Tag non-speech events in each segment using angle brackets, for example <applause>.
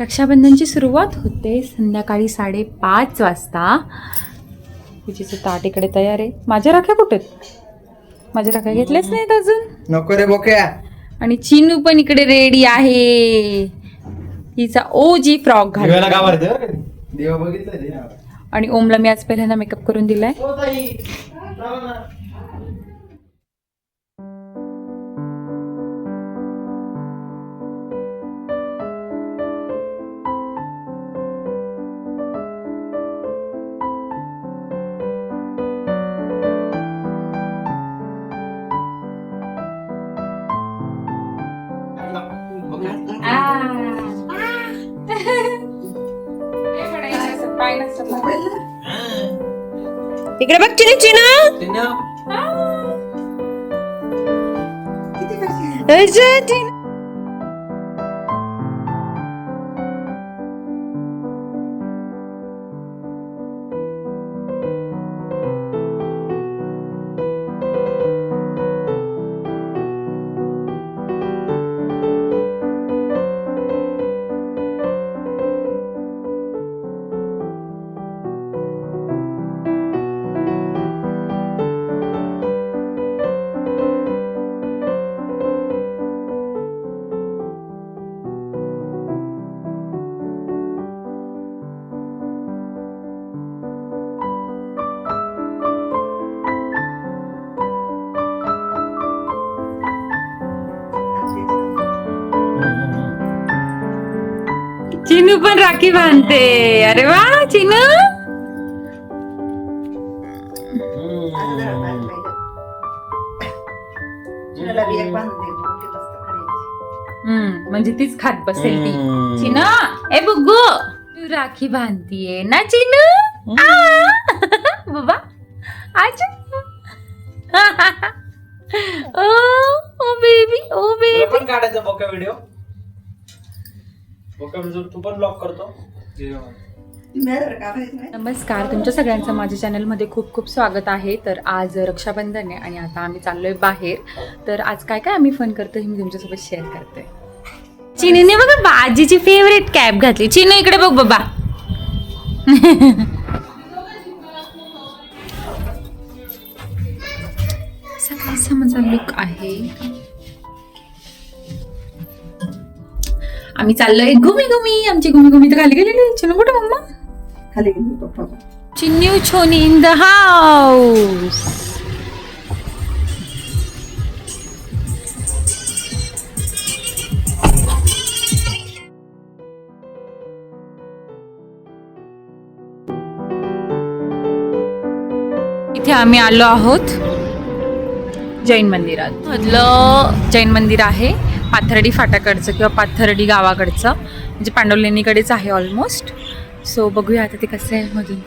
रक्षाबंधनची सुरुवात होते संध्याकाळी साडेपाच वाजता. पूजेचं ताट इकडे तयार आहे. माझ्या राख्या कुठे आहेत? माझ्या राख्या घेतल्याच नाहीत अजून? नको रे बोक्या. आणि चिनू पण इकडे रेडी आहे. हिचा ओ जी फ्रॉक घाल. देवा बघितलं आणि ओमला मी आज पहिल्यांदा मेकअप करून दिलाय. हो ताई, चला ना. इकडे बघ चिनी चिना. टिन्या, चिनू. पण राखी बांधते. अरे वा चिनू हम्म म्हणजे तीच खात बसेल ती. चिनू ए बुग्गू तू राखी बांधतीये ना चिनू आ! बाबा आज <laughs> ओ ओ बेबी ओ बेबी. पण काढायचा बोका व्हिडिओ? तू पण ब्लॉग करतो? नमस्कार तुमच्या सगळ्यांचं माझ्या चॅनलमध्ये खूप खूप स्वागत आहे. तर आज रक्षाबंधन आहे आणि आता आम्ही चाललोय बाहेर. तर आज काय काय आम्ही फन करतो हे मी तुमच्यासोबत शेअर करते. चिनीने बघा बाजीची फेवरेट कॅप घातली. चिनू इकडे बघ बाबा. <laughs> असा माझा लुक आहे. आम्ही चाललोय. घुमी घुमी. आमची घुमी घुमी तर खाली गेलेली. चिनू कुठे मम्मा? खाली गेली पप्पा Choni in the house. इथे आम्ही आलो आहोत जैन मंदिरात. मधलं जैन मंदिर आहे. पाथर्डी फाटाकडचं किंवा पाथर्डी गावाकडचं म्हणजे पांडवलेणीकडेच आहे ऑलमोस्ट सो बघूया आता ते कसं आहे मधून.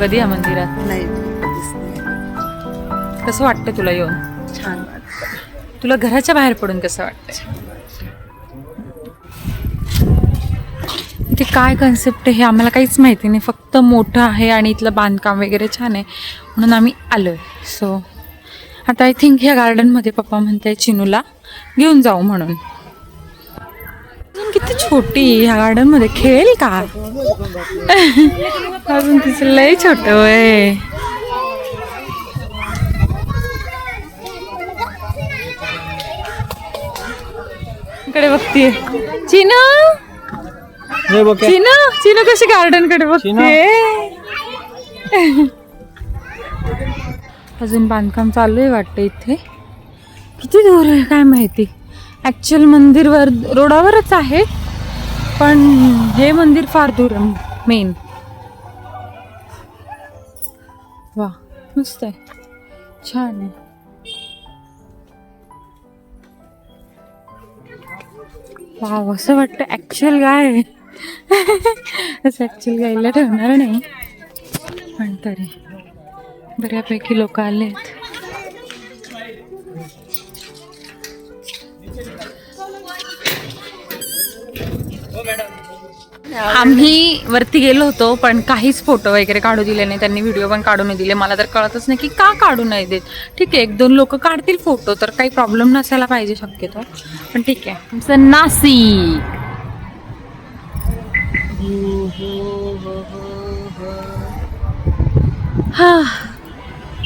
कधी या मंदिरात नाही. कसं वाटतं तुला येऊन? छान. तुला घराच्या बाहेर पडून कसं वाटतंय? इथे काय कन्सेप्ट आहे हे आम्हाला काहीच माहिती नाही. फक्त मोठं आहे आणि इथलं बांधकाम वगैरे छान आहे. म्हणून आम्ही आलो आहे सो आता आय थिंक ह्या गार्डनमध्ये पप्पा म्हणताय चिनूला घेऊन जाऊ म्हणून. अजून किती छोटी ह्या गार्डनमध्ये खेळेल का? <laughs> अजून तिचं लय छोटं आहे. इकडे बघतीये. चिनू? हे चिनू? चिनू कशी गार्डनकडे बघते अजून बांधकाम चालू आहे वाटतं इथे. किती दूर आहे काय माहिती? ऍक्च्युअल मंदिर वर रोडावरच आहे. पण हे मंदिर फार दूर मेन वा मस्त आहे. छान आहे. वाव असं वाटतं ॲक्च्युअल गाय आहे. असं ॲक्च्युअल गायला ठेवणार नाही पण तरी बऱ्यापैकी लोक आले आहेत आम्ही वरती गेलो होतो पण काहीच फोटो वगैरे काढू दिले नाही. त्यांनी व्हिडिओ पण काढू नाही दिले. मला तर कळतच नाही की का काढू नाही देत. ठीक आहे एक दोन लोक काढतील फोटो तर काही प्रॉब्लेम नसायला पाहिजे शक्यतो. पण ठीक आहे. आमचं नाशिक हा.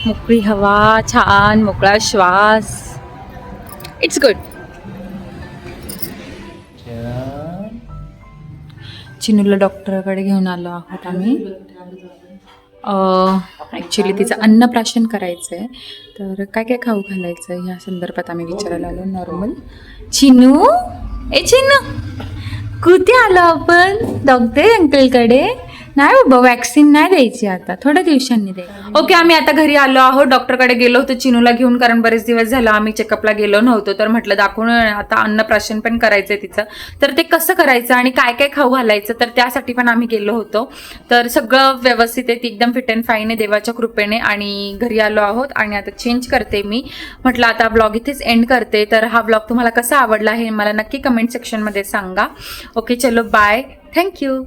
मोकळी हवा छान मोकळा श्वास. इट्स गुड चिनूला डॉक्टरकडे घेऊन आलो आहोत आम्ही. ॲक्च्युली तिचं अन्नप्राशन करायचं आहे तर काय काय खाऊ घालायचं आहे ह्या संदर्भात आम्ही विचारायला आलो नॉर्मल चिनू? ए चिनू! कुठे आलो आपण? डॉक्टर अंकलकडे? नाही हो, बाबा वॅक्सिन नाही द्यायची आता. थोड्या दिवसांनी दे. ओके आम्ही आता घरी आलो आहोत. डॉक्टरकडे गेलो होतो चिनूला घेऊन कारण बरेच दिवस झालं आम्ही चेकअपला गेलो नव्हतो. तर म्हटलं दाखवून आता अन्नप्राशन पण करायचंय तिचं. तर ते कसं करायचं आणि काय काय खाऊ घालायचं तर त्यासाठी पण आम्ही गेलो होतो. तर सगळं व्यवस्थित आहे ती एकदम फिट अँड फाईन आहे देवाच्या कृपेने. आणि घरी आलो आहोत आणि आता चेंज करते मी. म्हटलं आता ब्लॉग इथेच एंड करते. तर हा ब्लॉग तुम्हाला कसा आवडला हे मला नक्की कमेंट सेक्शनमध्ये सांगा. ओके चलो बाय थँक्यू